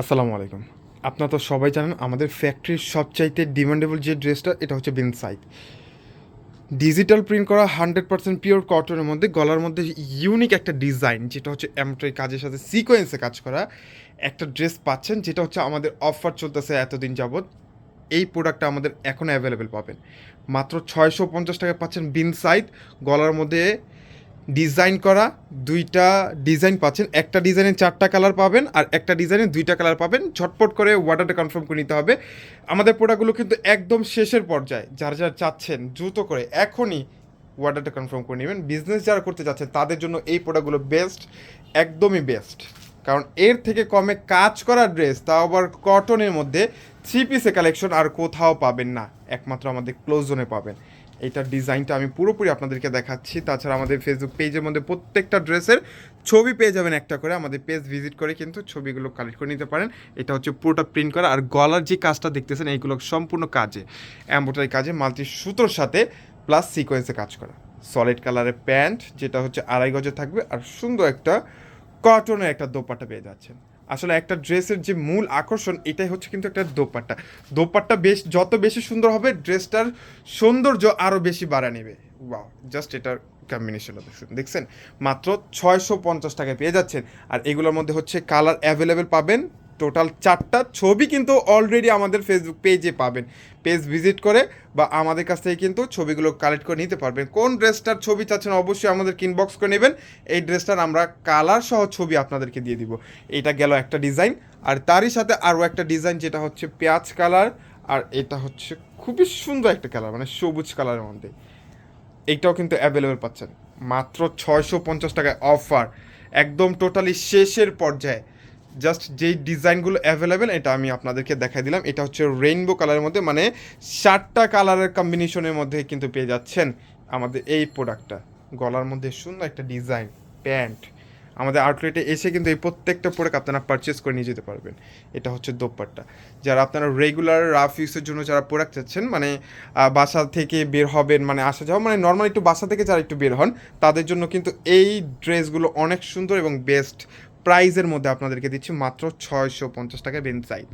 আসসালামু আলাইকুম। আপনারা তো সবাই জানেন আমাদের ফ্যাক্টরির সবচাইতে ডিমান্ডেবল যে ড্রেসটা এটা হচ্ছে বিনসাইড ডিজিটাল প্রিন্ট করা হান্ড্রেড পার্সেন্ট পিওর কটনের মধ্যে, গলার মধ্যে ইউনিক একটা ডিজাইন যেটা হচ্ছে এমট্রাই কাজের সাথে সিকোয়েন্সে কাজ করা একটা ড্রেস পাচ্ছেন, যেটা হচ্ছে আমাদের অফার চলতেছে এতদিন যাবৎ। এই প্রোডাক্টটা আমাদের এখন অ্যাভেলেবেল পাবেন। মাত্র ছয়শো পঞ্চাশ টাকায় পাচ্ছেন বিনসাইড গলার মধ্যে ডিজাইন করা দুইটা ডিজাইন পাচ্ছেন। একটা ডিজাইনে চারটা কালার পাবেন আর একটা ডিজাইনে দুইটা কালার পাবেন। ঝটপট করে অর্ডারটা কনফার্ম করে নিতে হবে। আমাদের প্রোডাক্টগুলো কিন্তু একদম শেষের পর্যায়ে। যারা যারা চাচ্ছেন, দ্রুত করে এখনই অর্ডারটা কনফার্ম করে নেবেন। বিজনেস যারা করতে চাচ্ছেন, তাদের জন্য এই প্রোডাক্টগুলো বেস্ট একদমই বেস্ট কারণ এর থেকে কমে কাজ করা ড্রেস তাও আবার কটনের মধ্যে থ্রি পিসে কালেকশন আর কোথাও পাবেন না। একমাত্র আমাদের ক্লোজ জোনে পাবেন। এইটার ডিজাইনটা আমি পুরোপুরি আপনাদেরকে দেখাচ্ছি। তাছাড়া আমাদের ফেসবুক পেজের মধ্যে প্রত্যেকটা ড্রেসের ছবি পেয়ে যাবেন একটা করে। আমাদের পেজ ভিজিট করে কিন্তু ছবিগুলো কালেক্ট করে নিতে পারেন। এটা হচ্ছে পুরোটা প্রিন্ট করা। আর গলার যে কাজটা দেখতেছেন, এইগুলো সম্পূর্ণ কাজে অ্যাম্বোটারি কাজে, মাল্টি সুতোর সাথে প্লাস সিকোয়েন্সে কাজ করা। সলিড কালারের প্যান্ট যেটা হচ্ছে আড়াই গজে থাকবে। আর সুন্দর একটা কটনের একটা দোপাটা পেয়ে যাচ্ছেন। আসলে একটা ড্রেসের যে মূল আকর্ষণ, এটাই হচ্ছে কিন্তু একটা দোপাট্টা। দোপাট্টা বেশ, যত বেশি সুন্দর হবে, ড্রেসটার সৌন্দর্য আরও বেশি বাড়া নেবে। ওয়াও জাস্ট এটার কম্বিনেশন দেখছেন? মাত্র ছয়শো পঞ্চাশ টাকায় পেয়ে যাচ্ছেন। আর এগুলোর মধ্যে হচ্ছে কালার অ্যাভেলেবেল পাবেন টোটাল চারটা ছবি কিন্তু অলরেডি আমাদের ফেসবুক পেজে পাবেন। পেজ ভিজিট করে বা আমাদের কাছ থেকে কিন্তু ছবিগুলো কালেক্ট করে নিতে পারবেন। কোন ড্রেসটার ছবি চাচ্ছেন অবশ্যই আমাদের ইনবক্স করে নেবেন। এই ড্রেসটার আমরা কালার সহ ছবি আপনাদেরকে দিয়ে দিব। এটা গেল একটা ডিজাইন আর তারই সাথে আরও একটা ডিজাইন যেটা হচ্ছে পেঁয়াজ কালার আর এটা হচ্ছে খুবই সুন্দর একটা কালার মানে সবুজ কালারের মধ্যে। এইটাও কিন্তু অ্যাভেলেবেল পাচ্ছেন। মাত্র ছয়শো পঞ্চাশ টাকায় অফার একদম টোটালি শেষের পর্যায়ে। জাস্ট যেই ডিজাইনগুলো অ্যাভেলেবেল এটা আমি আপনাদেরকে দেখাই দিলাম। এটা হচ্ছে রেইনবো কালারের মধ্যে মানে সাতটা কালারের কম্বিনেশনের মধ্যে কিন্তু পেয়ে যাচ্ছেন আমাদের এই প্রোডাক্টটা গলার মধ্যে সুন্দর একটা ডিজাইন প্যান্ট। আমাদের আউটলেটে এসে কিন্তু এই প্রত্যেকটা প্রোডাক্ট আপনারা পারচেস করে নিয়ে যেতে পারবেন। এটা হচ্ছে দোপাট্টা। যারা আপনারা রেগুলার রাফ ইউজের জন্য যারা প্রোডাক্ট চাচ্ছেন মানে বাসা থেকে বের হবেন মানে আসা যাওয়া মানে নর্মাল একটু বাসা থেকে যারা একটু বের হন, তাদের জন্য কিন্তু এই ড্রেসগুলো অনেক সুন্দর এবং বেস্ট প্রাইজের মধ্যে আপনাদেরকে দিচ্ছি মাত্র ছয়শো পঞ্চাশ টাকায় বেনসাইড